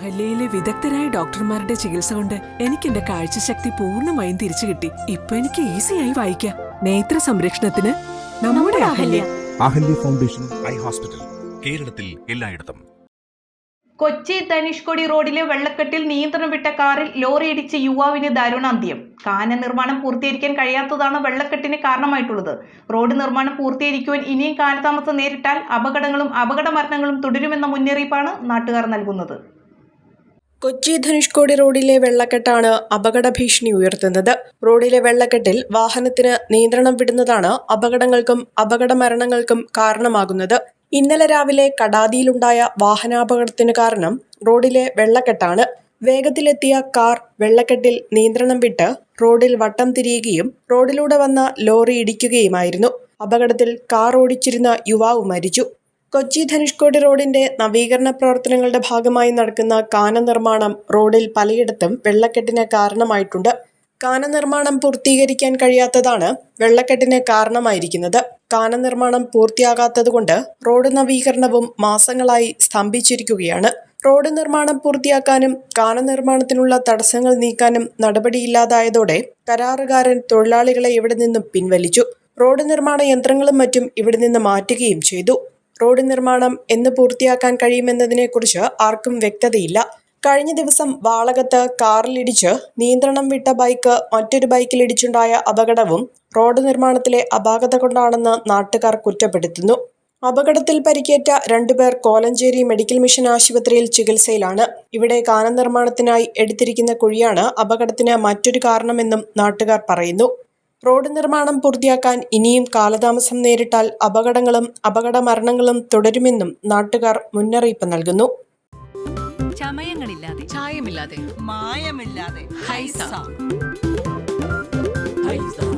അഹല്യയിലെ വിദഗ്ധരായ ഡോക്ടർമാരുടെ ചികിത്സ കൊണ്ട് എനിക്ക് എന്റെ കാഴ്ചശക്തി പൂർണമായും തിരിച്ചു കിട്ടി. ഇപ്പൊ എനിക്ക് ഈസിയായി വായിക്കാം. നേത്ര സംരക്ഷണത്തിന് നമ്മുടെ Ahalya. Ahalya. Foundation eye hospital കേരളത്തിൽ എല്ലായിടത്തും. കൊച്ചി ധനുഷ്കോടി റോഡിലെ വെള്ളക്കെട്ടിൽ നിയന്ത്രണം വിട്ട കാറിൽ ലോറി ഇടിച്ച് യുവാവിന് ദാരുണാന്ത്യം. കാന നിർമ്മാണം പൂർത്തീകരിക്കാൻ കഴിയാത്തതാണ് വെള്ളക്കെട്ടിന് കാരണമായിട്ടുള്ളത്. റോഡ് നിർമ്മാണം പൂർത്തീകരിക്കുവാൻ ഇനിയും കാലതാമസം നേരിട്ടാൽ അപകടങ്ങളും അപകട മരണങ്ങളും തുടരുമെന്ന മുന്നറിയിപ്പാണ് നാട്ടുകാർ നൽകുന്നത്. കൊച്ചി ധനുഷ്കോടി റോഡിലെ വെള്ളക്കെട്ടാണ് അപകട ഭീഷണി ഉയർത്തുന്നത്. റോഡിലെ വെള്ളക്കെട്ടിൽ വാഹനത്തിന് നിയന്ത്രണം വിടുന്നതാണ് അപകടങ്ങൾക്കും അപകട മരണങ്ങൾക്കും കാരണമാകുന്നത്. ഇന്നലെ രാവിലെ കടാതിയിലുണ്ടായ വാഹനാപകടത്തിന് കാരണം റോഡിലെ വെള്ളക്കെട്ടാണ്. വേഗത്തിലെത്തിയ കാർ വെള്ളക്കെട്ടിൽ നിയന്ത്രണം വിട്ട് റോഡിൽ വട്ടം തിരിയുകയും റോഡിലൂടെ വന്ന ലോറി ഇടിക്കുകയുമായിരുന്നു. അപകടത്തിൽ കാർ ഓടിച്ചിരുന്ന യുവാവ് മരിച്ചു. കൊച്ചി ധനുഷ്കോടി റോഡിന്റെ നവീകരണ പ്രവർത്തനങ്ങളുടെ ഭാഗമായി നടക്കുന്ന കാന നിർമ്മാണം റോഡിൽ പലയിടത്തും വെള്ളക്കെട്ടിന് കാരണമായിട്ടുണ്ട്. കാന നിർമ്മാണം പൂർത്തീകരിക്കാൻ കഴിയാത്തതാണ് വെള്ളക്കെട്ടിന് കാരണമായിരിക്കുന്നത്. കാന നിർമ്മാണം പൂർത്തിയാകാത്തതുകൊണ്ട് റോഡ് നവീകരണവും മാസങ്ങളായി സ്തംഭിച്ചിരിക്കുകയാണ്. റോഡ് നിർമ്മാണം പൂർത്തിയാക്കാനും കാന നിർമ്മാണത്തിനുള്ള തടസ്സങ്ങൾ നീക്കാനും നടപടിയില്ലാതായതോടെ കരാറുകാരൻ തൊഴിലാളികളെ ഇവിടെ നിന്നും പിൻവലിച്ചു. റോഡ് നിർമ്മാണ യന്ത്രങ്ങളും മറ്റും ഇവിടെ നിന്ന് മാറ്റുകയും ചെയ്തു. റോഡ് നിർമ്മാണം എന്ന് പൂർത്തിയാക്കാൻ കഴിയുമെന്നതിനെക്കുറിച്ച് ആർക്കും വ്യക്തതയില്ല. കഴിഞ്ഞ ദിവസം വാളകത്ത് കാറിലിടിച്ച് നിയന്ത്രണം വിട്ട ബൈക്ക് മറ്റൊരു ബൈക്കിലിടിച്ചുണ്ടായ അപകടവും റോഡ് നിർമ്മാണത്തിലെ അപാകത കൊണ്ടാണെന്ന് നാട്ടുകാർ കുറ്റപ്പെടുത്തുന്നു. അപകടത്തിൽ പരിക്കേറ്റ രണ്ടുപേർ കോലഞ്ചേരി മെഡിക്കൽ മിഷൻ ആശുപത്രിയിൽ ചികിത്സയിലാണ്. ഇവിടെ കാനം നിർമ്മാണത്തിനായി എടുത്തിരിക്കുന്ന കുഴിയാണ് അപകടത്തിന് മറ്റൊരു കാരണമെന്നും നാട്ടുകാർ പറയുന്നു. റോഡ് നിർമ്മാണം പൂർത്തിയാക്കാൻ ഇനിയും കാലതാമസം നേരിട്ടാൽ അപകടങ്ങളും അപകട മരണങ്ങളും തുടരുമെന്നും നാട്ടുകാർ മുന്നറിയിപ്പ് നൽകുന്നു. ചമയങ്ങളില്ലാതെ. ചായമില്ലാതെ. മായമില്ലാതെ. ഹൈസ. ഹൈസ.